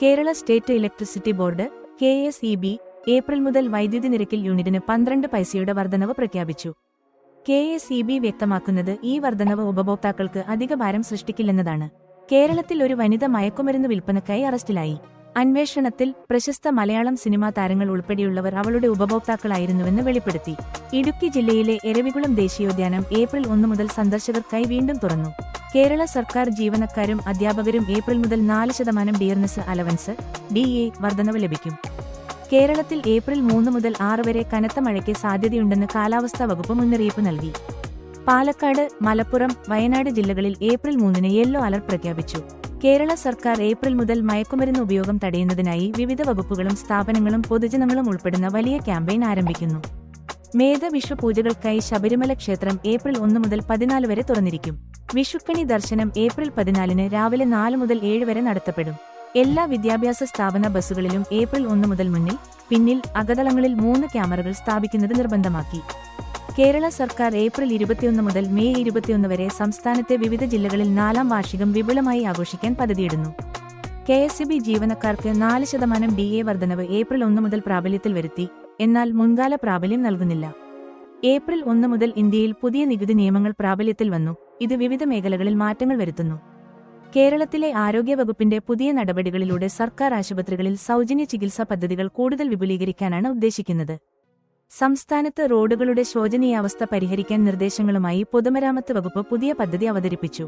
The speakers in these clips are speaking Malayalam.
Kerala state electricity board K S E B April മുതൽ വൈദ്യുതി നിരക്കിൽ യൂണിറ്റിന് പന്ത്രണ്ട് പൈസയുടെ വർധനവ് പ്രഖ്യാപിച്ചു. കെ എസ് ഇ ബി വ്യക്തമാക്കുന്നത് ഈ വർധനവ് ഉപഭോക്താക്കൾക്ക് അധിക ഭാരം സൃഷ്ടിക്കില്ലെന്നതാണ്. കേരളത്തിൽ ഒരു വനിത മയക്കുമരുന്ന് വിൽപ്പനക്കായി അറസ്റ്റിലായി. അന്വേഷണത്തിൽ പ്രശസ്ത മലയാളം സിനിമാ താരങ്ങൾ ഉൾപ്പെടെയുള്ളവർ അവളുടെ ഉപഭോക്താക്കളായിരുന്നുവെന്ന് വെളിപ്പെടുത്തി. ഇടുക്കി ജില്ലയിലെ എരവികുളം ദേശീയോദ്യാനം ഏപ്രിൽ ഒന്നു മുതൽ സന്ദർശകർക്കായി വീണ്ടും തുറന്നു. കേരള സർക്കാർ ജീവനക്കാരും അധ്യാപകരും ഏപ്രിൽ മുതൽ നാല് ശതമാനം ഡിയർനെസ് അലവൻസ് ഡി എ വർധനവ് ലഭിക്കും. കേരളത്തിൽ ഏപ്രിൽ മൂന്ന് മുതൽ ആറ് വരെ കനത്ത മഴയ്ക്ക് സാധ്യതയുണ്ടെന്ന് കാലാവസ്ഥാ വകുപ്പ് മുന്നറിയിപ്പ് നൽകി. പാലക്കാട് മലപ്പുറം വയനാട് ജില്ലകളിൽ ഏപ്രിൽ മൂന്നിന് യെല്ലോ അലർട്ട് പ്രഖ്യാപിച്ചു. കേരള സർക്കാർ ഏപ്രിൽ മുതൽ മയക്കുമരുന്ന് ഉപയോഗം തടയുന്നതിനായി വിവിധ വകുപ്പുകളും സ്ഥാപനങ്ങളും പൊതുജനങ്ങളും ഉൾപ്പെടുന്ന വലിയ ക്യാമ്പയിൻ ആരംഭിക്കുന്നു. മേധ വിഷു പൂജകൾക്കായി ശബരിമല ക്ഷേത്രം ഏപ്രിൽ ഒന്ന് മുതൽ പതിനാല് വരെ തുറന്നിരിക്കും. വിഷുക്കണി ദർശനം ഏപ്രിൽ പതിനാലിന് രാവിലെ നാല് മുതൽ ഏഴ് വരെ നടത്തപ്പെടും. എല്ലാ വിദ്യാഭ്യാസ സ്ഥാപന ബസ്സുകളിലും ഏപ്രിൽ ഒന്ന് മുതൽ മുന്നിൽ പിന്നിൽ അകതളങ്ങളിൽ മൂന്ന് ക്യാമറകൾ സ്ഥാപിക്കുന്നത് നിർബന്ധമാക്കി. കേരള സർക്കാർ ഏപ്രിൽ ഇരുപത്തിയൊന്ന് മുതൽ മെയ് ഇരുപത്തിയൊന്ന് വരെ സംസ്ഥാനത്തെ വിവിധ ജില്ലകളിൽ നാലാം വാർഷികം വിപുലമായി ആഘോഷിക്കാൻ പദ്ധതിയിടുന്നു. കെ എസ് ബി ജീവനക്കാർക്ക് നാല് ശതമാനം ഡി എ വർധനവ് ഏപ്രിൽ ഒന്ന് മുതൽ പ്രാബല്യത്തിൽ വരുത്തി. എന്നാൽ മുൻകാല പ്രാബല്യം നൽകുന്നില്ല. ഏപ്രിൽ ഒന്ന് മുതൽ ഇന്ത്യയിൽ പുതിയ നികുതി നിയമങ്ങൾ പ്രാബല്യത്തിൽ വന്നു. ഇത് വിവിധ മേഖലകളിൽ മാറ്റങ്ങൾ വരുത്തുന്നു. കേരളത്തിലെ ആരോഗ്യവകുപ്പിന്റെ പുതിയ നടപടികളിലൂടെ സർക്കാർ ആശുപത്രികളിൽ സൗജന്യ ചികിത്സാ പദ്ധതികൾ കൂടുതൽ വിപുലീകരിക്കാനാണ് ഉദ്ദേശിക്കുന്നത്. സംസ്ഥാനത്ത് റോഡുകളുടെ ശോചനീയാവസ്ഥ പരിഹരിക്കാൻ നിർദ്ദേശങ്ങളുമായി പൊതുമരാമത്ത് വകുപ്പ് പുതിയ പദ്ധതി അവതരിപ്പിച്ചു.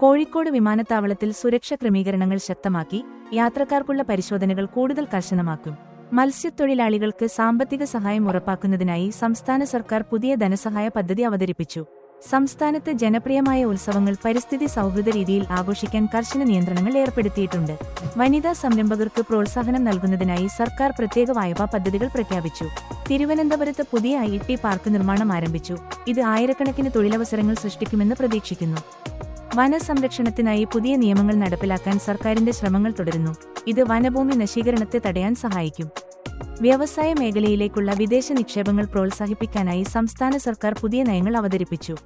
കോഴിക്കോട് വിമാനത്താവളത്തിൽ സുരക്ഷാ ക്രമീകരണങ്ങൾ ശക്തമാക്കി യാത്രക്കാർക്കുള്ള പരിശോധനകൾ കൂടുതൽ കർശനമാക്കും. മത്സ്യത്തൊഴിലാളികൾക്ക് സാമ്പത്തിക സഹായം ഉറപ്പാക്കുന്നതിനായി സംസ്ഥാന സർക്കാർ പുതിയ ധനസഹായ പദ്ധതി അവതരിപ്പിച്ചു. സംസ്ഥാനത്ത് ജനപ്രിയമായ ഉത്സവങ്ങൾ പരിസ്ഥിതി സൗഹൃദ രീതിയിൽ ആഘോഷിക്കാൻ കർശന നിയന്ത്രണങ്ങൾ ഏർപ്പെടുത്തിയിട്ടുണ്ട്. വനിതാ സംരംഭകർക്ക് പ്രോത്സാഹനം നൽകുന്നതിനായി സർക്കാർ പ്രത്യേക വായ്പാ പദ്ധതികൾ പ്രഖ്യാപിച്ചു. തിരുവനന്തപുരത്ത് പുതിയ ഐ ടി പാർക്ക് നിർമ്മാണം ആരംഭിച്ചു. ഇത് ആയിരക്കണക്കിന് തൊഴിലവസരങ്ങൾ സൃഷ്ടിക്കുമെന്ന് പ്രതീക്ഷിക്കുന്നു. വനസംരക്ഷണത്തിനായി പുതിയ നിയമങ്ങൾ നടപ്പിലാക്കാൻ സർക്കാരിന്റെ ശ്രമങ്ങൾ തുടരുന്നു. ഇത് വനഭൂമി നശീകരണത്തെ തടയാൻ സഹായിക്കും. വ്യവസായ മേഖലയിലേക്കുള്ള വിദേശ നിക്ഷേപങ്ങൾ പ്രോത്സാഹിപ്പിക്കാനായി സംസ്ഥാന സർക്കാർ പുതിയ നയങ്ങൾ അവതരിപ്പിച്ചു.